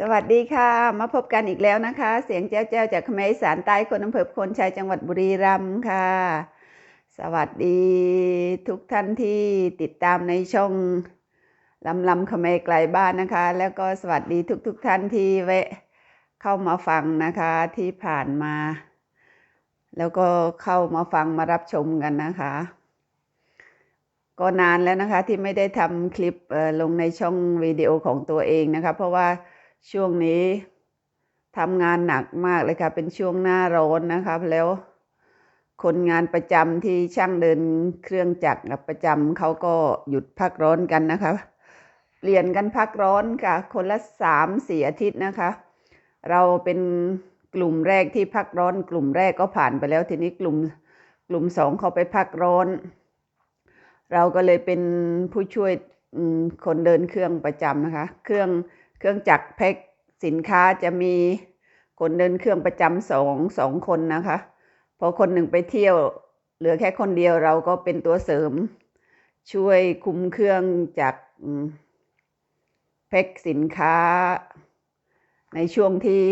สวัสดีค่ะ มาพบกันอีกแล้วนะคะ เสียงแจ้วแจ้วจากขมรอีสารใต้คนอำเภอคนชัยจังหวัดบุรีรัมย์ค่ะ สวัสดีทุกท่านที่ติดตามในช่องลำลำขมรไกลบ้านนะคะ แล้วก็สวัสดีทุกๆทท่านที่แวะเข้ามาฟังนะคะที่ผ่านมา แล้วก็เข้ามาฟังมารับชมกันนะคะ ก็นานแล้วนะคะที่ไม่ได้ทำคลิปเอ่อลงในช่องวิดีโอของตัวเองนะคะ เพราะว่า ช่วงนี้ทำงานหนักมากเลยค่ะ เป็นช่วงหน้าร้อนนะคะแล้วคนงานประจำที่ช่างเดินเครื่องจักรประจำเขาก็หยุดพักร้อนกันนะคะ เปลี่ยนกันพักร้อนค่ะ คนละสามสี่อาทิตย์นะคะ เราเป็นกลุ่มแรกที่พักร้อน กลุ่มแรกก็ผ่านไปแล้วทีนี้กลุ่มกลุ่มสองเขาไปพักร้อน เราก็เลยเป็นผู้ช่วยคนเดินเครื่องประจำนะคะ เครื่อง เครื่องจักรแพ็คสินค้าจะมีคนเดินเครื่องประจำสองสองคนนะคะ พอคนหนึ่งไปเที่ยว เหลือแค่คนเดียวเราก็เป็นตัวเสริม ช่วยคุมเครื่องจักรแพ็คสินค้า ในช่วงที่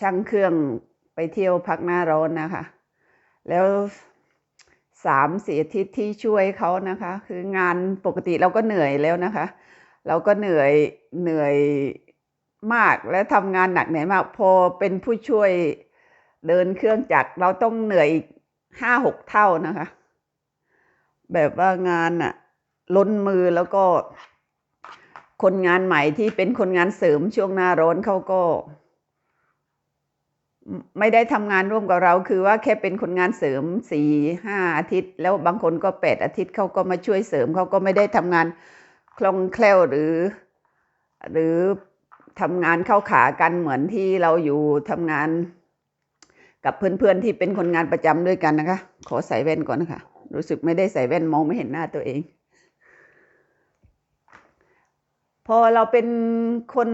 ช่างเครื่องไปเที่ยวพักหน้าร้อนนะคะ แล้วสามสี่อาทิตย์ที่ช่วยเขานะคะ คืองานปกติเราก็เหนื่อยแล้วนะคะ เราก็เหนื่อยเหนื่อยมากและทำงานหนักเหนื่อยมาก พอเป็นผู้ช่วยเดินเครื่องจักรเราต้องเหนื่อยอีกห้าหกเท่านะคะ แบบว่างานอะล้นมือแล้วก็ คนงานใหม่ที่เป็นคนงานเสริมช่วงหน้าร้อนเขาก็ ไม่ได้ทำงานร่วมกับเรา คือว่าแค่เป็นคนงานเสริมสี่ห้าอาทิตย์ แล้วบางคนก็แปดอาทิตย์เขาก็มาช่วยเสริมเขาก็ไม่ได้ทำงาน คล่องแคล่วหรือ หรือทำงานเข้าขากันเหมือนที่เราอยู่ทำงาน กับเพื่อนๆที่เป็นคนงานประจำด้วยกันนะคะ ขอใส่แว่นก่อนนะคะ รู้สึกไม่ได้ใส่แว่นมองไม่เห็นหน้าตัวเอง พอเราเป็นคน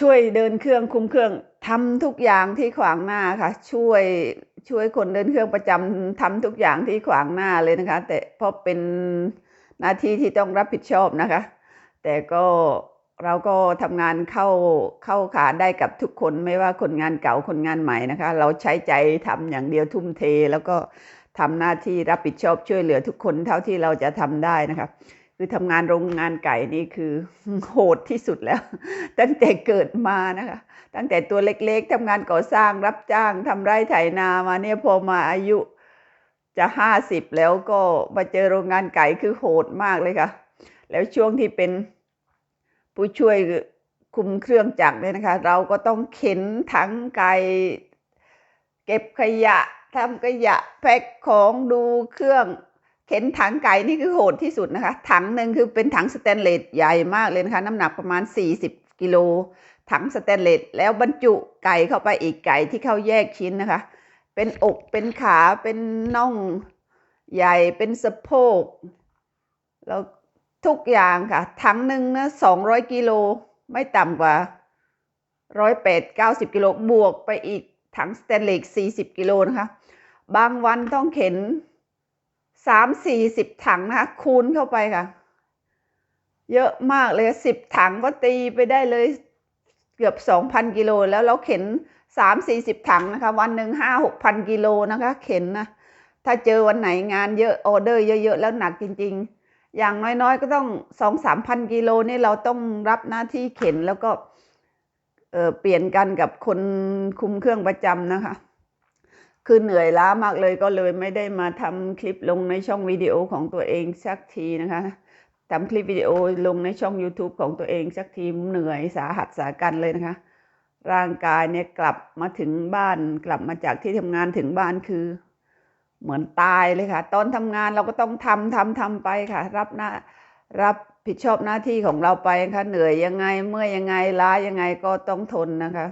ช่วยเดินเครื่องคุมเครื่องทำทุกอย่างที่ขวางหน้าค่ะ ช่วยช่วยคนเดินเครื่องประจำทำทุกอย่างที่ขวางหน้าเลยนะคะ แต่พราะเป็น หน้าที่ที่ต้องรับผิดชอบนะคะ แต่ก็เราก็ทำงานเข้าเข้าขาได้กับทุกคนไม่ว่าคนงานเก่าคนงานใหม่นะคะ เราใช้ใจทำอย่างเดียวทุ่มเท แล้วก็ทำหน้าที่รับผิดชอบช่วยเหลือทุกคนเท่าที่เราจะทำได้นะคะคือทำงานโรงงานไก่นี่คือโหดที่สุดแล้ว ตั้งแต่เกิดมานะคะ ตั้งแต่ตัวเล็กๆทำงานก่อสร้างรับจ้างทำไร่ไถนามาเนี่ยพอมาอายุ จะห้าสิบแล้วก็มาเจอโรงงานไก่คือโหดมากเลยค่ะ แล้วช่วงที่เป็นผู้ช่วยคุมเครื่องจักรเนี่ยนะคะ เราก็ต้องเข็นถังไก่เก็บขยะทำขยะแพ็คของดูเครื่องเข็นถังไก่นี่คือโหดที่สุดนะคะ ถังหนึ่งคือเป็นถังสแตนเลสใหญ่มากเลยนะคะ น้ำหนักประมาณ 40 กิโล ถังสแตนเลสแล้วบรรจุไก่เข้าไปอีกไก่ที่เขาแยกชิ้นนะคะ เป็นอกเป็นขาเป็นน่องใหญ่เป็นสะโพกแล้วทุกอย่างค่ะถังหนึ่งนะ200กิโลไม่ต่ำกว่าร้อยแปดเก้าสิบกิโลบวกไปอีกถังสแตนเลส40กิโลนะคะ บางวันต้องเข็นสามสี่สิบถังนะคะคูณเข้าไปค่ะ เยอะมากเลยสิบถังก็ตีไปได้เลยเกือบสองพันกิโลแล้วเราเข็น สามสี่สิบถังนะคะ วันหนึ่งห้าหกพันกิโลนะคะ เข็นนะ ถ้าเจอวันไหนงานเยอะออเดอร์เยอะๆแล้วหนักจริง ๆ อย่างน้อยๆก็ต้องสองสามพันกิโลนี่เราต้องรับหน้าที่เข็นแล้วก็เออเปลี่ยนกันกับคนคุมเครื่องประจำนะคะ คือเหนื่อยล้ามากเลยก็เลยไม่ได้มาทำคลิปลงในช่องวิดีโอของตัวเองสักทีนะคะทำคลิปวิดีโอลงในช่อง YouTube ของตัวเองสักทีเหนื่อยสาหัสสากันเลยนะคะ ร่างกายเนี่ยกลับมาถึงบ้านกลับมาจากที่ทำงานถึงบ้านคือ เหมือนตายเลยค่ะ ตอนทำงานเราก็ต้องทำทำทำไปค่ะ รับหน้ารับผิดชอบหน้าที่ของเราไปค่ะเหนื่อยยังไงเมื่อยยังไงล้ายังไงก็ต้องทนนะคะ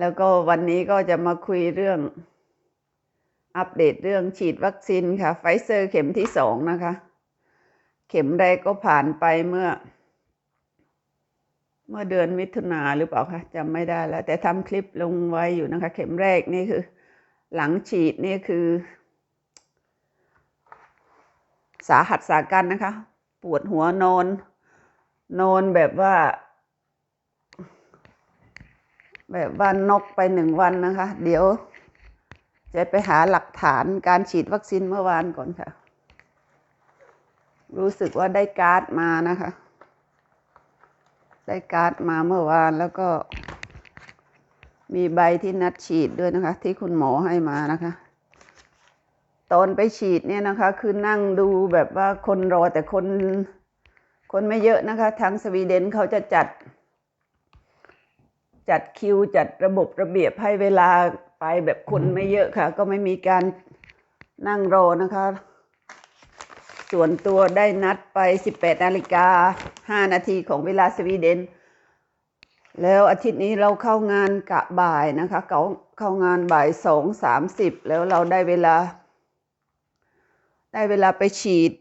แล้วก็วันนี้ก็จะมาคุยเรื่อง อัปเดตเรื่องฉีดวัคซีนค่ะ ไฟเซอร์เข็มที่สองนะคะ เข็มแรกก็ผ่านไปเมื่อ เมื่อเดือนมิถุนาหรือเปล่าคะจำไม่ได้แล้ว แต่ทำคลิปลงไว้อยู่นะคะ เข็มแรกนี่คือ หลังฉีดนี่คือ สาหัสสากันนะคะ ปวดหัวนอน นอนแบบว่า แบบว่านกไปหนึ่งวันนะคะ เดี๋ยวจะไปหาหลักฐานการฉีดวัคซีนเมื่อวานก่อนค่ะ รู้สึกว่าได้การ์ดมานะคะ ได้การ์ดมาเมื่อวานแล้วก็มีใบที่นัดฉีดด้วยนะคะ ที่คุณหมอให้มานะคะ ตอนไปฉีดเนี่ยนะคะ คือนั่งดูแบบว่าคนรอแต่คน คนไม่เยอะนะคะทางสวีเดนเขาจะจัด จัดคิวจัดระบบระเบียบให้เวลาไปแบบคนไม่เยอะค่ะ ก็ไม่มีการนั่งรอนะคะ ส่วนตัวได้นัดไป 18นาฬิกา5นาทีของเวลาสวีเดน แล้วอาทิตย์นี้เราเข้างานกะบ่ายนะคะเขาเข้างานบ่ายสองสามสิบแล้วเราได้เวลา ได้เวลาไปฉีด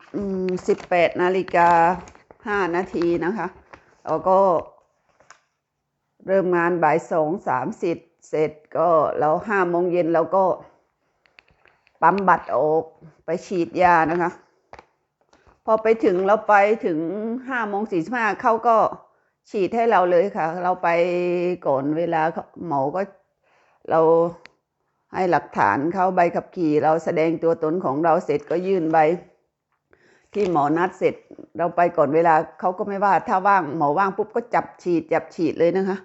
สิบแปดนาฬิกาห้านาทีนะคะแล้วก็เริ่มงานบ่ายสองสามสิบเสร็จก็เราห้าโมงเย็นเราก็ปั๊มบัตรออกไปฉีดยานะคะ พอไปถึงเราไปถึงห้าโมงสี่สิบห้าเขาก็ฉีดให้เราเลยค่ะ เราไปก่อนเวลาหมอก็เราให้หลักฐานเขาใบขับขี่ เราแสดงตัวตนของเราเสร็จก็ยื่นใบ ที่หมอนัดเสร็จ เราไปก่อนเวลาเขาก็ไม่ว่าถ้าว่างหมอว่างปุ๊บก็จับฉีดจับฉีดเลยนะคะ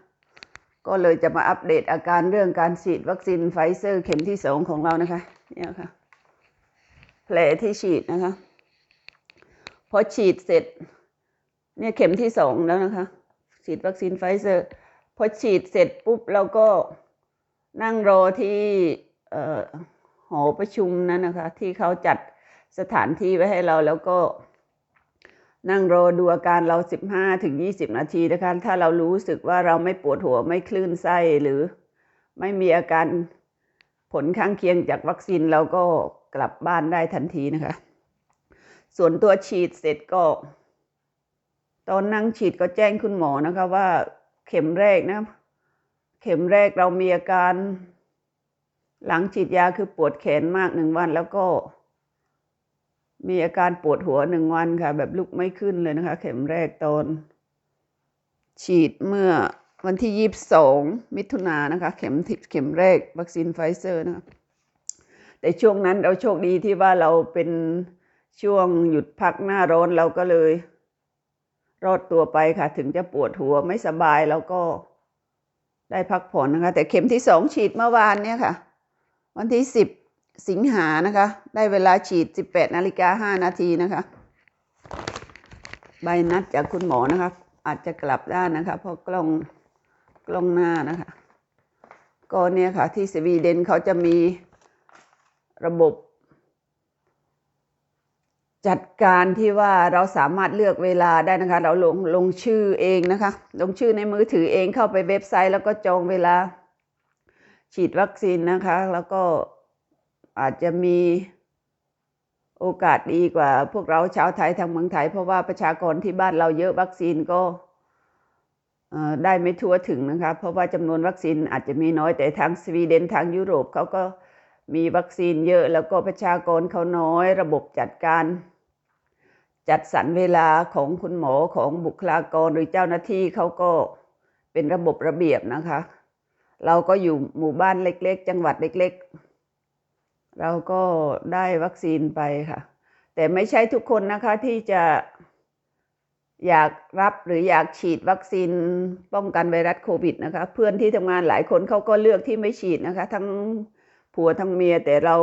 ก็เลยจะมาอัปเดตอาการเรื่องการฉีดวัคซีนไฟเซอร์เข็มที่สองของเรานะคะ เนี่ยค่ะ แผลที่ฉีดนะคะ พอฉีดเสร็จ เนี่ยเข็มที่สองแล้วนะคะ ฉีดวัคซีนไฟเซอร์ พอฉีดเสร็จปุ๊บเราก็นั่งรอที่หอประชุมนั้นนะคะ ที่เขาจัดสถานที่ไว้ให้เราแล้วก็ นั่งรอดูอาการเราสิบห้าถึงยี่สิบนาทีนะคะ ถ้าเรารู้สึกว่าเราไม่ปวดหัวไม่คลื่นไส้หรือไม่มีอาการผลข้างเคียงจากวัคซีนเราก็กลับบ้านได้ทันทีนะคะ ส่วนตัวฉีดเสร็จก็ ตอนนั่งฉีดก็แจ้งคุณหมอนะคะว่าเข็มแรกนะ เข็มแรกเรามีอาการ หลังฉีดยาคือปวดแขนมากหนึ่งวันแล้วก็ มีอาการปวดหัวหนึ่งวันค่ะ แบบลุกไม่ขึ้นเลยนะคะ เข็มแรกตอน ฉีดเมื่อวันที่ยี่สิบสองมิถุนายนนะคะ เข็มเข็มแรกวัคซีนไฟเซอร์นะคะแต่ช่วงนั้นเราโชคดีที่ว่าเราเป็น ช่วงหยุดพักหน้าร้อนเราก็เลย รอดตัวไปค่ะ ถึงจะปวดหัวไม่สบายแล้วก็ได้พักผ่อนนะคะ แต่เข็มที่สองฉีดเมื่อวานเนี่ยค่ะ วันที่สิบสิงหานะคะ ได้เวลาฉีดสิบแปดนาฬิกาห้านาทีนะคะ ใบนัดจากคุณหมอนะคะ อาจจะกลับด้านนะคะ เพราะกล้องกล้องหน้านะคะ ก็เนี่ยค่ะที่สวีเดนเขาจะมีระบบ จัดการที่ว่าเราสามารถเลือกเวลาได้นะคะ เราลงลงชื่อเองนะคะ ลงชื่อในมือถือเองเข้าไปเว็บไซต์ แล้วก็จองเวลา ฉีดวัคซีนนะคะ แล้วก็อาจจะมีโอกาสดีกว่า พวกเราชาวไทยทางเมืองไทย เพราะว่าประชากรที่บ้านเราเยอะวัคซีนก็ได้ไม่ทั่วถึงนะคะ เพราะว่าจำนวนวัคซีนอาจจะมีน้อยแต่ทางสวีเดนทางยุโรปเขาก็ มีวัคซีนเยอะแล้วก็ประชากรเขาน้อย ระบบจัดการ จัดสรรเวลาของคุณหมอของบุคลากรหรือเจ้าหน้าที่เขาก็เป็นระบบระเบียบนะคะ เราก็อยู่หมู่บ้านเล็ก ๆ จังหวัดเล็ก ๆ เราก็ได้วัคซีนไปค่ะ แต่ไม่ใช่ทุกคนนะคะที่จะอยากรับหรืออยากฉีดวัคซีนป้องกันไวรัสโควิดนะคะ เพื่อนที่ทำงานหลายคนเขาก็เลือกที่ไม่ฉีดนะคะ ทั้ง ผัวทั้งเมียแต่เรา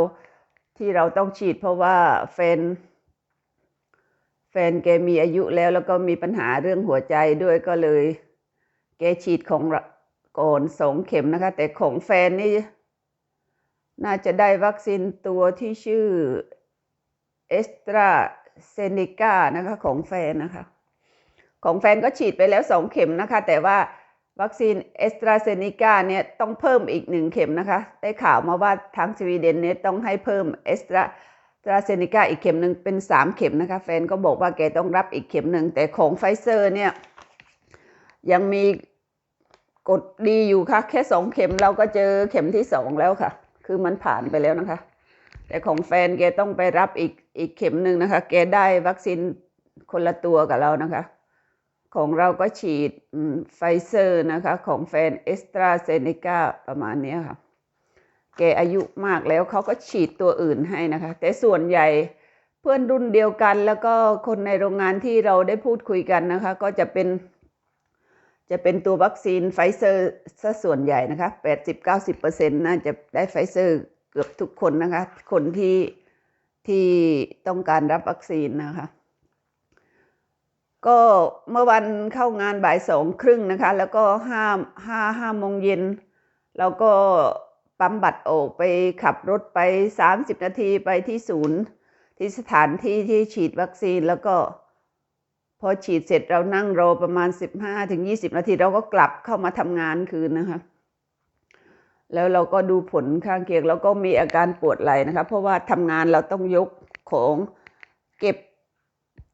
ที่เราต้องฉีดเพราะว่าแฟน แฟนแกมีอายุแล้วแล้วก็มีปัญหาเรื่องหัวใจด้วยก็เลย แกฉีดของก่อนสองเข็มนะคะ แต่ของแฟนนี่ น่าจะได้วัคซีนตัวที่ชื่อเอสตราเซเนกานะคะของแฟนนะคะ ของแฟนก็ฉีดไปแล้วสองเข็มนะคะ แต่ว่า วัคซีนเอสตราเซเนกาเนี่ยต้องเพิ่มอีกหนึ่งเข็มนะคะ ได้ข่าวมาว่าทางสวีเดนเนี่ยต้องให้เพิ่มเอสตราตราเซเนกาอีกเข็มหนึ่งเป็นสามเข็มนะคะ แฟนก็บอกว่าแกต้องรับอีกเข็มหนึ่ง แต่ของไฟเซอร์เนี่ย ยังมีกดดีอยู่ค่ะ แค่สองเข็มเราก็เจอเข็มที่สองแล้วค่ะ คือมันผ่านไปแล้วนะคะ แต่ของแฟนแกต้องไปรับอีกอีกเข็มหนึ่งนะคะ แกได้วัคซีนคนละตัวกับเรานะคะ ของเราก็ฉีดไฟเซอร์นะคะ ของแฟนเอสตราเซเนกาประมาณนี้ค่ะ แกอายุมากแล้วเขาก็ฉีดตัวอื่นให้นะคะ แต่ส่วนใหญ่เพื่อนรุ่นเดียวกัน แล้วก็คนในโรงงานที่เราได้พูดคุยกันนะคะ ก็จะเป็น จะเป็นตัววัคซีนไฟเซอร์ซะส่วนใหญ่นะคะ80-90%น่าจะได้ไฟเซอร์เกือบทุกคนนะคะ คนที่ที่ต้องการรับวัคซีนนะคะ ก็เมื่อวันเข้างานบ่ายสองครึ่งนะคะ แล้วก็ห้าห้าห้าโมงเย็นเราก็ปั๊มบัตรออกไปขับรถไป 30 นาทีไปที่ศูนย์ ที่สถานที่ที่ฉีดวัคซีนแล้วก็ พอฉีดเสร็จเรานั่งรอประมาณ 15ถึง20 นาที เราก็กลับเข้ามาทำงานคืนนะคะ แล้วเราก็ดูผลข้างเคียงแล้วก็มีอาการปวดไหล่นะคะ เพราะว่าทำงานเราต้องยกของเก็บ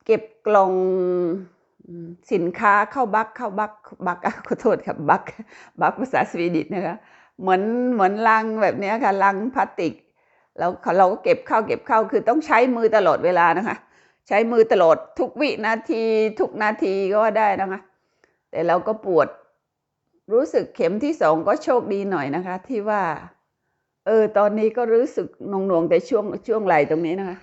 เก็บกล่องสินค้าเข้าบักเข้าบักบักขอโทษครับบักบักภาษาสวีดิชนะคะเหมือนเหมือนลังแบบนี้ค่ะลังพลาสติกแล้วเราก็เก็บเข้าเก็บเข้าคือต้องใช้มือตลอดเวลานะคะ ใช้มือตลอดทุกวินาทีทุกนาทีก็ได้นะคะ แต่เราก็ปวดรู้สึกเข็มที่สองก็โชคดีหน่อยนะคะ ที่ว่า เออตอนนี้ก็รู้สึกหน่วงๆแต่ช่วงช่วงไหลตรงนี้นะคะ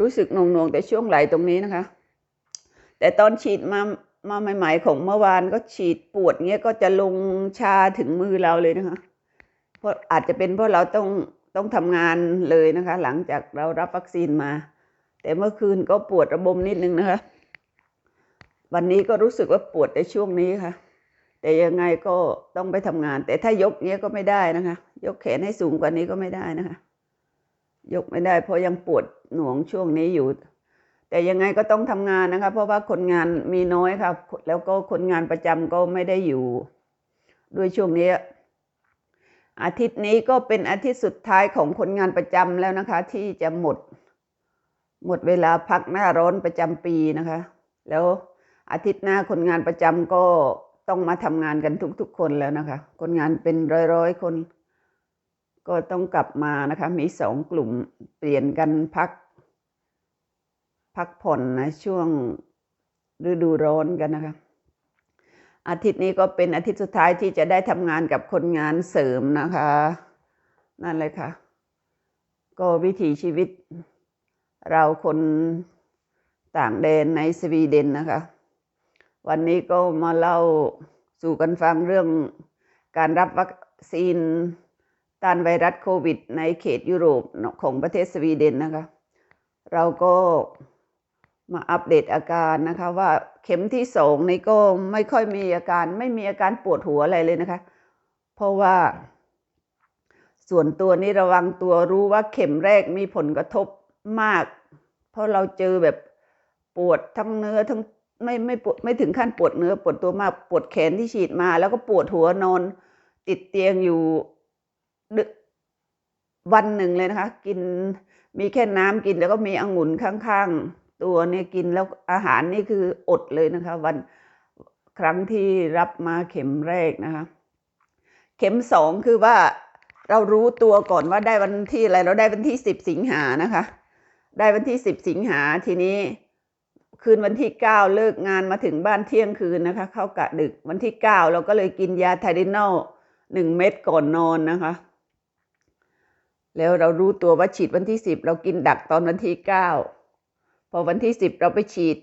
รู้สึกหน่วงๆแต่ช่วงไหลตรงนี้นะคะ แต่ตอนฉีดมามาใหม่ๆของเมื่อวานก็ฉีดปวดเงี้ยก็จะลงชาถึงมือเราเลยนะคะ เพราะอาจจะเป็นเพราะเราต้องต้องทำงานเลยนะคะ หลังจากเรารับวัคซีนมา แต่เมื่อคืนก็ปวดระบมนิดนึงนะคะ วันนี้ก็รู้สึกว่าปวดในช่วงนี้ค่ะ แต่ยังไงก็ต้องไปทำงาน แต่ถ้ายกเนี้ยก็ไม่ได้นะคะ ยกแขนให้สูงกว่านี้ก็ไม่ได้นะคะ ยกไม่ได้ เพราะยังปวดหน่วงช่วงนี้อยู่ แต่ยังไงก็ต้องทำงานนะคะ เพราะว่าคนงานมีน้อยค่ะ แล้วก็คนงานประจำก็ไม่ได้อยู่ ด้วยช่วงนี้ อาทิตย์นี้ก็เป็นอาทิตย์สุดท้ายของคนงานประจำแล้วนะคะ ที่จะหมด หมดเวลาพักหน้าร้อนประจำปีนะคะ แล้วอาทิตย์หน้าคนงานประจำก็ต้องมาทำงานกันทุกๆคนแล้วนะคะ คนงานเป็นร้อยๆคน ก็ต้องกลับมานะคะ มีสองกลุ่มเปลี่ยนกันพัก พักผ่อนนะช่วงฤดูร้อนกันนะคะ อาทิตย์นี้ก็เป็นอาทิตย์สุดท้ายที่จะได้ทำงานกับคนงานเสริมนะคะ นั่นเลยค่ะ ก็วิถีชีวิตเราคนต่างแดนในสวีเดนนะคะ วันนี้ก็มาเล่าสู่กันฟังเรื่องการรับวัคซีน ต้านไวรัสโควิด ในเขตยุโรปของประเทศสวีเดนนะคะ เราก็มาอัปเดตอาการนะคะว่าเข็มที่สองนี่ก็ไม่ค่อยมีอาการไม่มีอาการปวดหัวอะไรเลยนะคะ เพราะว่า ส่วนตัวนี้ระวังตัวรู้ว่าเข็มแรกมีผลกระทบมาก เพราะเราเจอแบบปวดทั้งเนื้อทั้งไม่ไม่ปวดไม่ถึงขั้นปวดเนื้อปวดตัวมากปวดแขนที่ฉีดมา แล้วก็ปวดหัวนอนติดเตียงอยู่ วันหนึ่งเลยนะคะ กินมีแค่น้ำกินแล้วก็มีองุ่นข้างๆ ตัวเนี่ยกินแล้วอาหารนี่คืออดเลยนะคะ วันครั้งที่รับมาเข็มแรกนะคะ เข็มสองคือว่าเรารู้ตัวก่อนว่าได้วันที่อะไรเราได้วันที่สิบสิงหานะคะ ได้วันที่สิบสิงหาทีนี้คืนวันที่เก้าเลิกงานมาถึงบ้านเที่ยงคืนนะคะ เข้ากะดึกวันที่เก้าเราก็เลยกินยาไทดินอลหนึ่งเม็ดก่อนนอนนะคะ แล้วเรารู้ตัวว่าฉีดวันที่สิบเรากินดักตอนวันที่เก้าพอวันที่สิบเราไปฉีด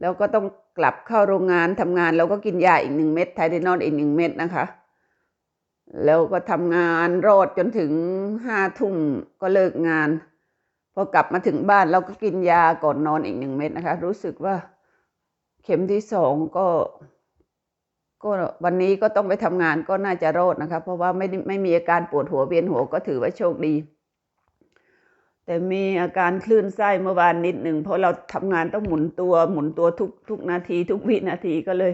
แล้วก็ต้องกลับเข้าโรงงานทำงานเราก็กินยาอีกหนึ่งเม็ดไทดินอลอีกหนึ่งเม็ดนะคะ แล้วก็ทำงานรอดจนถึงห้าทุ่มก็เลิกงานพอกลับมาถึงบ้านเราก็กินยาก่อนนอนอีกหนึ่งเม็ดนะคะ รู้สึกว่าเข็มที่สองก็ ก็วันนี้ก็ต้องไปทำงานก็น่าจะรอดนะคะ เพราะว่าไม่ไม่มีอาการปวดหัวเวียนหัวก็ถือว่าโชคดี แต่มีอาการคลื่นไส้เมื่อวานนิดหนึ่งเพราะเราทำงานต้องหมุนตัวหมุนตัวทุกทุกนาที ทุกวินาทีก็เลย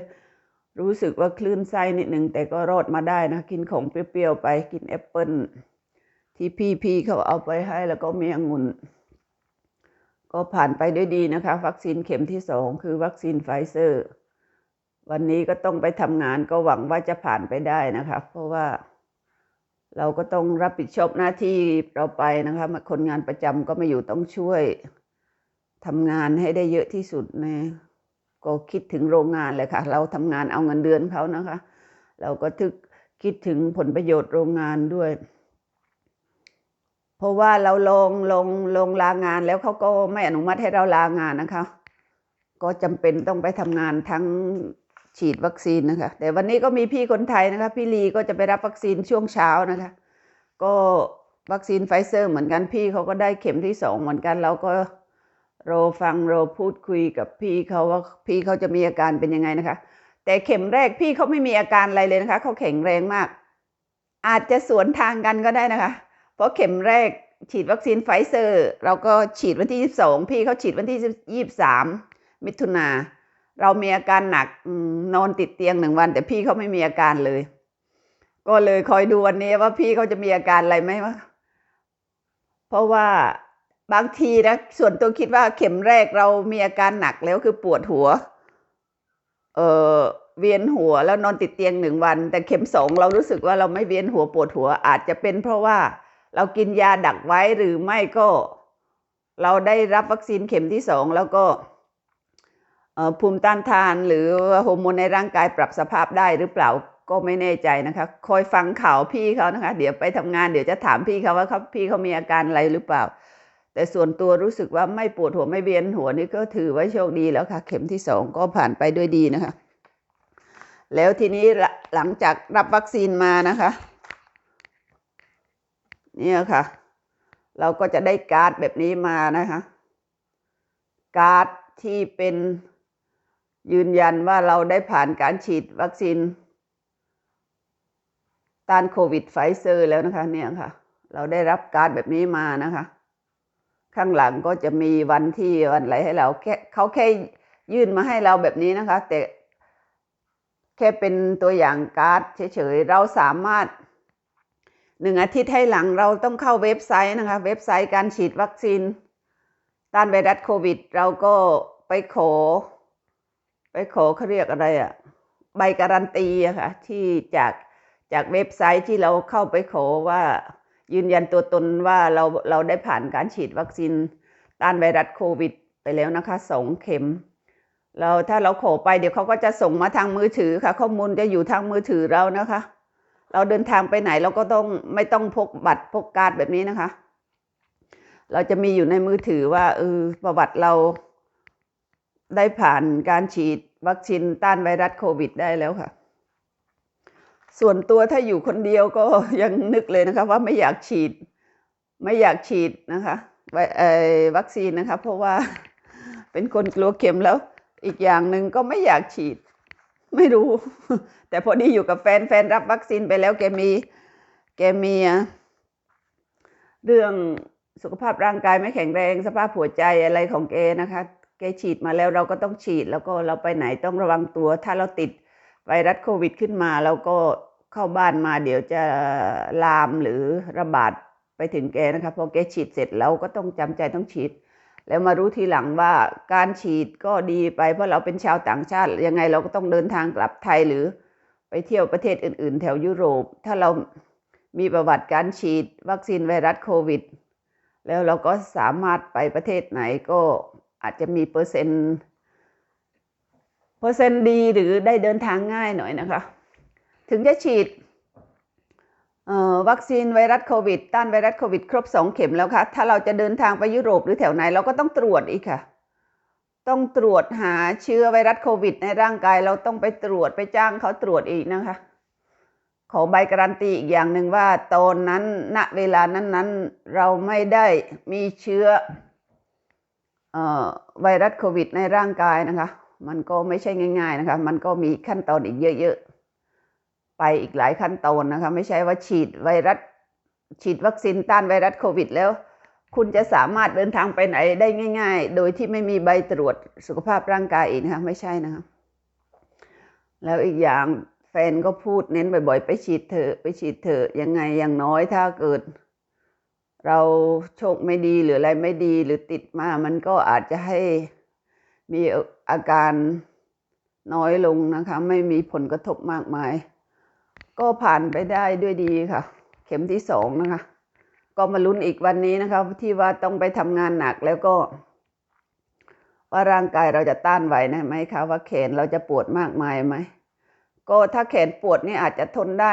รู้สึกว่าคลื่นไส้นิดหนึ่งแต่ก็รอดมาได้นะกินของเปรี้ยวๆไปกินแอปเปิลที่พี่ๆเขาเอาไปให้แล้วก็มีองุ่นก็ผ่านไปด้วยดีนะคะ วัคซีนเข็มที่สองคือวัคซีนไฟเซอร์ วันนี้ก็ต้องไปทำงานก็หวังว่าจะผ่านไปได้นะคะ เพราะว่าเราก็ต้องรับผิดชอบหน้าที่เราไปนะคะคนงานประจำก็ไม่อยู่ต้องช่วยทำงานให้ได้เยอะที่สุดในก็คิดถึงโรงงานเลยค่ะ เราทำงานเอาเงินเดือนเขานะคะ เราก็ทึกคิดถึงผลประโยชน์โรงงานด้วย เพราะว่าเราลงลงลงลางานแล้วเขาก็ไม่อนุมัติให้เราลางานนะคะ ก็จำเป็นต้องไปทำงานทั้ง ฉีดวัคซีนนะคะ แต่วันนี้ก็มีพี่คนไทยนะคะ พี่ลีก็จะไปรับวัคซีนช่วงเช้านะคะ ก็วัคซีนไฟเซอร์เหมือนกันพี่เขาก็ได้เข็มที่สองเหมือนกันเราก็รอฟังรอพูดคุยกับพี่เขาว่าพี่เขาจะมีอาการเป็นยังไงนะคะ แต่เข็มแรกพี่เขาไม่มีอาการอะไรเลยนะคะเขาแข็งแรงมาก อาจจะสวนทางกันก็ได้นะคะ เพราะเข็มแรกฉีดวัคซีนไฟเซอร์ เราก็ฉีดวันที่ 22 พี่เขาฉีดวันที่ 23 มิถุนา เรามีอาการหนักนอนติดเตียงหนึ่งวัน แต่พี่เขาไม่มีอาการเลย ก็เลยคอยดูวันนี้ว่าพี่เขาจะมีอาการอะไรไหมวะเพราะว่าบางทีนะส่วนตัวคิดว่าเข็มแรกเรามีอาการหนักแล้วคือปวดหัว เออเวียนหัวแล้วนอนติดเตียงหนึ่งวัน แต่เข็มสองเรารู้สึกว่าเราไม่เวียนหัวปวดหัวอาจจะเป็นเพราะว่าเรากินยาดักไว้หรือไม่ก็ เราได้รับวัคซีนเข็มที่สองแล้วก็ ภูมิต้านทานหรือฮอร์โมนในร่างกายปรับสภาพได้หรือเปล่าก็ไม่แน่ใจนะคะ คอยฟังข่าวพี่เขานะคะ เดี๋ยวไปทำงานเดี๋ยวจะถามพี่เขาว่าเขาพี่เขามีอาการอะไรหรือเปล่า แต่ส่วนตัวรู้สึกว่าไม่ปวดหัวไม่เวียนหัวนี่ก็ถือว่าโชคดีแล้วค่ะ เข็มที่สองก็ผ่านไปด้วยดีนะคะ แล้วทีนี้หลัหลังจากรับวัคซีนมานะคะ เนี่ยค่ะ เราก็จะได้การ์ดแบบนี้มานะคะ การ์ดที่เป็น ยืนยันว่าเราได้ผ่านการฉีดวัคซีนต้านโควิดไฟเซอร์แล้วนะคะ เนี่ยค่ะ เราได้รับการ์ดแบบนี้มานะคะ ข้างหลังก็จะมีวันที่วันอะไรให้เราแค่เขาแค่ยื่นมาให้เราแบบนี้นะคะ แต่แค่เป็นตัวอย่างการ์ดเฉยๆ เราสามารถหนึ่งอาทิตย์ให้หลังเราต้องเข้าเว็บไซต์นะคะ เว็บไซต์การฉีดวัคซีนต้านไวรัสโควิด เราก็ไปขอ ไปขอเขาเรียกอะไรอะใบการันตีอะค่ะที่จากจากเว็บไซต์ที่เราเข้าไปขอว่า ยืนยันตัวตนว่าเราเราได้ผ่านการฉีดวัคซีนต้านไวรัสโควิด ไปแล้วนะคะสองเข็มเราถ้าเราขอไปเดี๋ยวเขาก็จะส่งมาทางมือถือค่ะ ข้อมูลจะอยู่ทางมือถือเรานะคะ เราเดินทางไปไหนเราก็ต้องไม่ต้องพกบัตรพกการ์ดแบบนี้นะคะ เราจะมีอยู่ในมือถือว่าเออประวัติเราได้ผ่านการฉีด วัคซีนต้านไวรัสโควิดได้แล้วค่ะ ส่วนตัวถ้าอยู่คนเดียวก็ยังนึกเลยนะคะว่าไม่อยากฉีด ไม่อยากฉีดนะคะว,วัคซีนนะคะ เพราะว่าเป็นคนกลัวเข็มแล้ว อีกอย่างหนึ่งก็ไม่อยากฉีด ไม่รู้ แต่พอดีอยู่กับแฟนแฟนรับวัคซีนไปแล้วแกมีแกมีอะเรื่องสุขภาพร่างกายไม่แข็งแรง สภาพหัวใจอะไรของแกนะคะ แกฉีดมาแล้วเราก็ต้องฉีดแล้วก็เราไปไหนต้องระวังตัว ถ้าเราติดไวรัสโควิดขึ้นมาเราก็เข้าบ้านมาเดี๋ยวจะลามหรือระบาดไปถึงแกนะคะพอแกฉีดเสร็จเราก็ต้องจำใจต้องฉีด แล้วมารู้ทีหลังว่าการฉีดก็ดีไปเพราะเราเป็นชาวต่างชาติ ยังไงเราก็ต้องเดินทางกลับไทยหรือไปเที่ยวประเทศอื่น ๆ แถวยุโรป ถ้าเรามีประวัติการฉีดวัคซีนไวรัสโควิด แล้วเราก็สามารถไปประเทศไหนก็ อาจจะมีเปอร์เซ็นต์เปอร์เซ็นต์ดีหรือได้เดินทางง่ายหน่อยนะคะ ถึงจะฉีดวัคซีนไวรัสโควิด ต้านไวรัสโควิด ครบสองเข็มแล้วค่ะ ถ้าเราจะเดินทางไปยุโรปหรือแถวไหนเราก็ต้องตรวจอีกค่ะ ต้องตรวจหาเชื้อไวรัสโควิด ในร่างกายเราต้องไปตรวจไปจ้างเขาตรวจอีกนะคะ ขอใบการันตีอีกอย่างหนึ่งว่าตอนนั้นณเวลานั้นๆ เราไม่ได้มีเชื้อ ไวรัสโควิดในร่างกายนะคะ มันก็ไม่ใช่ง่าย ๆนะคะ มันก็มีขั้นตอนอีกเยอะๆ ไปอีกหลายขั้นตอนนะคะ ไม่ใช่ว่าฉีดไวรัสฉีดวัคซีนต้านไวรัสโควิด แล้ว คุณจะสามารถเดินทางไปไหนได้ง่าย ๆ โดยที่ไม่มีใบตรวจสุขภาพร่างกายอีกนะคะไม่ใช่นะคะแล้วอีกอย่างแฟนก็พูดเน้นบ่อยๆ ไปฉีดเถอะไปฉีดเถอะยังไงอย่างน้อยถ้าเกิด เราโชคไม่ดีหรืออะไรไม่ดีหรือติดมา มันก็อาจจะให้มีอาการน้อยลงนะคะ ไม่มีผลกระทบมากมาย ก็ผ่านไปได้ด้วยดีค่ะ เข็มที่สองนะคะ ก็มาลุ้นอีกวันนี้นะคะ ที่ว่าต้องไปทำงานหนักแล้วก็ ว่าร่างกายเราจะต้านไหวนะไหมคะว่าแขนเราจะปวดมากมายไหมก็ถ้าแขนปวดนี่อาจจะทนได้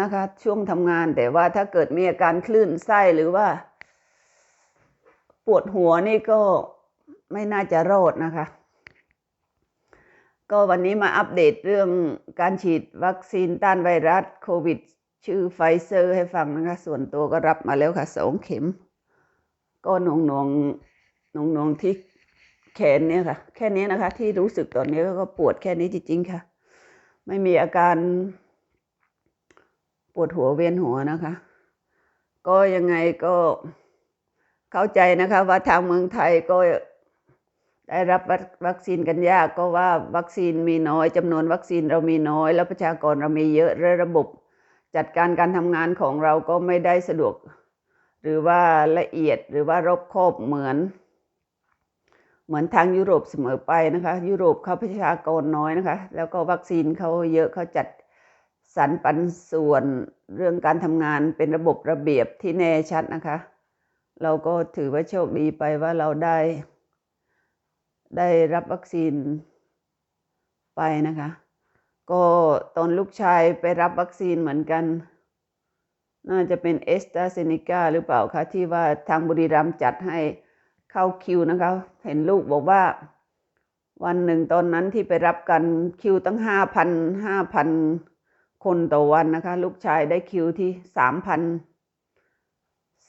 นะคะ ช่วงทำงานแต่ว่าถ้าเกิดมีอาการคลื่นไส้หรือว่า ปวดหัวนี่ก็ไม่น่าจะรอดนะคะ ก็วันนี้มาอัปเดตเรื่องการฉีดวัคซีนต้านไวรัสโควิด ชื่อไฟเซอร์ให้ฟังนะคะ ส่วนตัวก็รับมาแล้วค่ะสองเข็ม ก็หนวงหนวงหนวงหนวงที่แขนเนี่ยค่ะ แค่นี้นะคะ ที่รู้สึกตอนนี้ก็ปวดแค่นี้จริงๆค่ะ ไม่มีอาการ ปวดหัวเวียนหัวนะคะ ก็ยังไงก็เข้าใจนะคะ ว่าทางเมืองไทยก็ได้รับวัคซีนกันยากก็ว่าวัคซีนมีน้อยจำนวนวัคซีนเรามีน้อย แล้วประชากรเรามีเยอะและระบบ จัดการการทำงานของเราก็ไม่ได้สะดวก หรือว่าละเอียดหรือว่ารอบคอบเหมือน เหมือนทางยุโรปเสมอไปนะคะ ยุโรปเขาประชากรน้อยนะคะ แล้วก็วัคซีนเขาเยอะเขาจัด สรรปันส่วนเรื่องการทำงานเป็นระบบระเบียบที่แน่ชัดนะคะ เราก็ถือว่าโชคดีไปว่าเราได้ ได้รับวัคซีนไปนะคะ ก็ตอนลูกชายไปรับวัคซีนเหมือนกัน น่าจะเป็นเอสตาเซเนกาหรือเปล่าคะที่ว่าทางบุรีรัมย์จัดให้เข้าคิวนะคะ เห็นลูกบอกว่าวันหนึ่งตอนนั้นที่ไปรับกันคิวตั้งห้าพันห้าพัน คนต่อวันนะคะ ลูกชายได้คิวที่สามพัน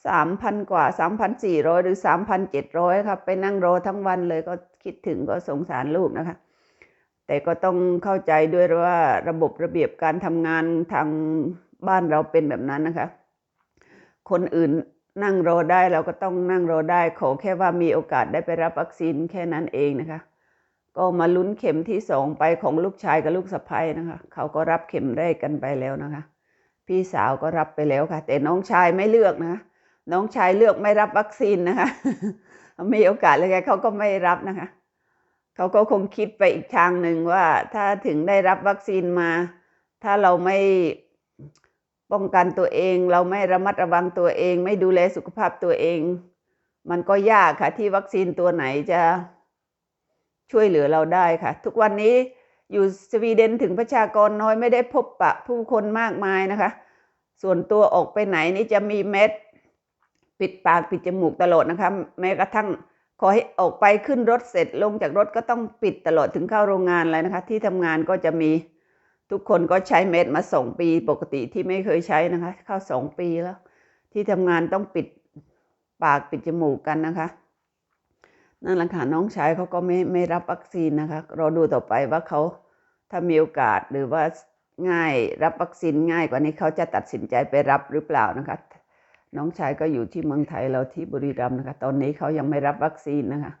สามพันกว่าสามพันสี่ร้อยหรือสามพันเจ็ดร้อยครับไปนั่งรอทั้งวันเลยก็คิดถึงก็สงสารลูกนะคะ แต่ก็ต้องเข้าใจด้วยว่าระบบระเบียบการทำงานทางบ้านเราเป็นแบบนั้นนะคะ คนอื่นนั่งรอได้เราก็ต้องนั่งรอได้ขอแค่ว่ามีโอกาสได้ไปรับวัคซีนแค่นั้นเองนะคะ ก็มาลุ้นเข็มที่สองไปของลูกชายกับลูกสะใภ้นะคะ เขาก็รับเข็มแรกกันไปแล้วนะคะ พี่สาวก็รับไปแล้วค่ะ แต่น้องชายไม่เลือกนะะน้องชายเลือกไม่รับวัคซีนนะคะมีโอกาสเลยไงเขาก็ไม่รับนะคะ เขาก็คงคิดไปอีกทางหนึ่งว่า ถ้าถึงได้รับวัคซีนมา ถ้าเราไม่ป้องกันตัวเอง เราไม่ระมัดระวังตัวเอง ไม่ดูแลสุขภาพตัวเอง มันก็ยากค่ะที่วัคซีนตัวไหนจะ ช่วยเหลือเราได้ค่ะ ทุกวันนี้อยู่สวีเดนถึงประชากรน้อยไม่ได้พบปะผู้คนมากมายนะคะ ส่วนตัวออกไปไหนนี่จะมีแมสปิดปากปิดจมูกตลอดนะคะ แม้กระทั่งขอให้ออกไปขึ้นรถเสร็จลงจากรถก็ต้องปิดตลอดถึงเข้าโรงงานเลยนะคะ ที่ทำงานก็จะมีทุกคนก็ใช้เม็ดมาสองปีปกติที่ไม่เคยใช้นะคะ เข้าสองปีแล้ว ที่ทำงานต้องปิดปากปิดจมูกกันนะคะ นั่นแหละค่ะน้องชายเขาก็ไม่ไม่รับวัคซีนนะคะรอดูต่อไปว่าเขาถ้ามีโอกาสหรือว่าง่ายรับวัคซีนง่ายกว่านี้เขาจะตัดสินใจไปรับหรือเปล่านะคะ น้องชายก็อยู่ที่เมืองไทยเราที่บุรีรัมย์นะคะ ตอนนี้เขายังไม่รับวัคซีนนะคะ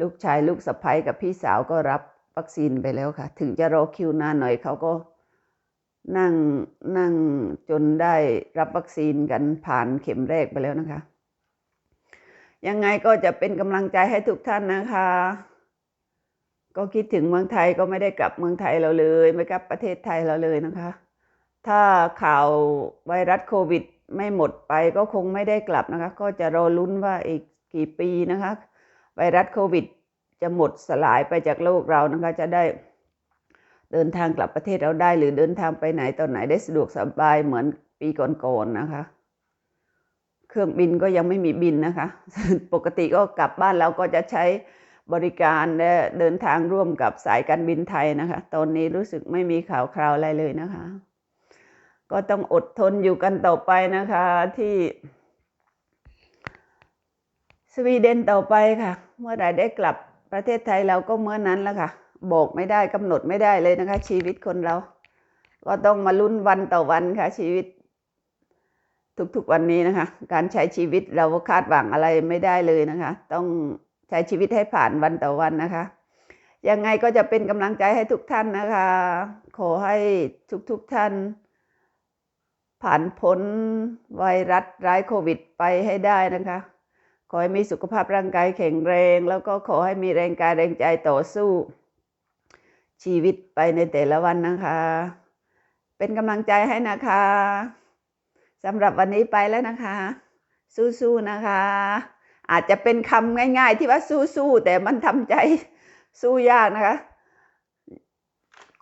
ลูกชายลูกสะใภ้กับพี่สาวก็รับวัคซีนไปแล้วค่ะ ถึงจะรอคิวนานหน่อยเขาก็นั่งนั่งจนได้รับวัคซีนกันผ่านเข็มแรกไปแล้วนะคะ ยังไงก็จะเป็นกำลังใจให้ทุกท่านนะคะ ก็คิดถึงเมืองไทยก็ไม่ได้กลับเมืองไทยเราเลย ไม่กลับประเทศไทยเราเลยนะคะ ถ้าข่าวไวรัสโควิดไม่หมดไปก็คงไม่ได้กลับนะคะ ก็จะรอลุ้นว่าอีกกี่ปีนะคะ ไวรัสโควิดจะหมดสลายไปจากโลกเรานะคะจะได้เดินทางกลับประเทศเราได้ หรือเดินทางไปไหนตอนไหนได้สะดวกสบายเหมือนปีก่อนๆนะคะ เครื่องบินก็ยังไม่มีบินนะคะ ปกติก็กลับบ้านเราก็จะใช้บริการและเดินทางร่วมกับสายการบินไทยนะคะ ตอนนี้รู้สึกไม่มีข่าวคราวอะไรเลยนะคะ ก็ต้องอดทนอยู่กันต่อไปนะคะที่ สวีเดนต่อไปค่ะ เมื่อไหร่ได้กลับประเทศไทยเราก็เมื่อนั้นแล้วค่ะ บอกไม่ได้กำหนดไม่ได้เลยนะคะ ชีวิตคนเรา ก็ต้องมาลุ้นวันต่อวันค่ะชีวิต ทุกๆวันนี้นะคะ การใช้ชีวิตเราคาดหวังอะไรไม่ได้เลยนะคะ ต้องใช้ชีวิตให้ผ่านวันต่อวันนะคะ ยังไงก็จะเป็นกำลังใจให้ทุกท่านนะคะ ขอให้ทุกๆท่าน ผ่านพ้นไวรัสร้ายโควิดไปให้ได้นะคะ ขอให้มีสุขภาพร่างกายแข็งแรง แล้วก็ขอให้มีแรงกายแรงใจต่อสู้ ชีวิตไปในแต่ละวันนะคะ เป็นกำลังใจให้นะคะ สำหรับวันนี้ไปแล้วนะคะ สู้ๆนะคะ อาจจะเป็นคำง่ายๆที่ว่าสู้ๆแต่มันทำใจสู้ยากนะคะ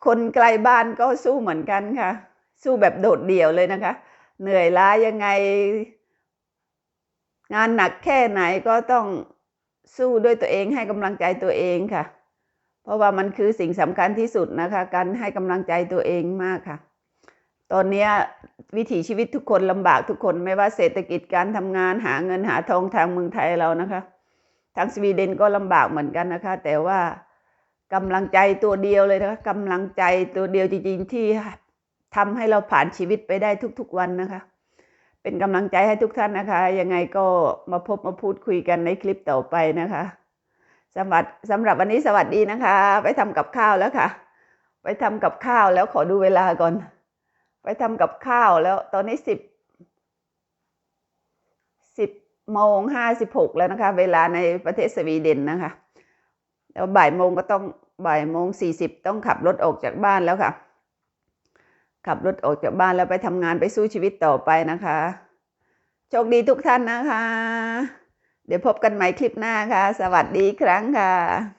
คนไกลบ้านก็สู้เหมือนกันค่ะ สู้แบบโดดเดี่ยวเลยนะคะ เหนื่อยล้ายังไง งานหนักแค่ไหนก็ต้องสู้ด้วยตัวเองให้กำลังใจตัวเองค่ะ เพราะว่ามันคือสิ่งสำคัญที่สุดนะคะ การให้กำลังใจตัวเองมากค่ะ ตอนนี้วิถีชีวิตทุกคนลำบากทุกคนไม่ว่าเศรษฐกิจการทำงานหาเงินหาทองทางเมืองไทยเรานะคะ ทางสวีเดนก็ลำบากเหมือนกันนะคะ แต่ว่ากำลังใจตัวเดียวเลยนะคะกำลังใจตัวเดียวจริงๆที่ทำให้เราผ่านชีวิตไปได้ทุกๆวันนะคะ เป็นกำลังใจให้ทุกท่านนะคะ ยังไงก็มาพบมาพูดคุยกันในคลิปต่อไปนะคะสำหรับสำหรับวันนี้สวัสดีนะคะ ไปทำกับข้าวแล้วค่ะ ไปทำกับข้าวแล้วขอดูเวลาก่อน ไปทำกับข้าวแล้วตอนนี้สิบสิบโมงห้าสิบหกแล้วนะคะ เวลาในประเทศสวีเดนนะคะ แล้วบ่ายโมงก็ต้องบ่ายโมงสี่สิบต้องขับรถออกจากบ้านแล้วค่ะ ขับรถออกจากบ้านแล้วไปทำงานไปสู้ชีวิตต่อไปนะคะ โชคดีทุกท่านนะคะ เดี๋ยวพบกันใหม่คลิปหน้าค่ะ สวัสดีอีกครั้งค่ะ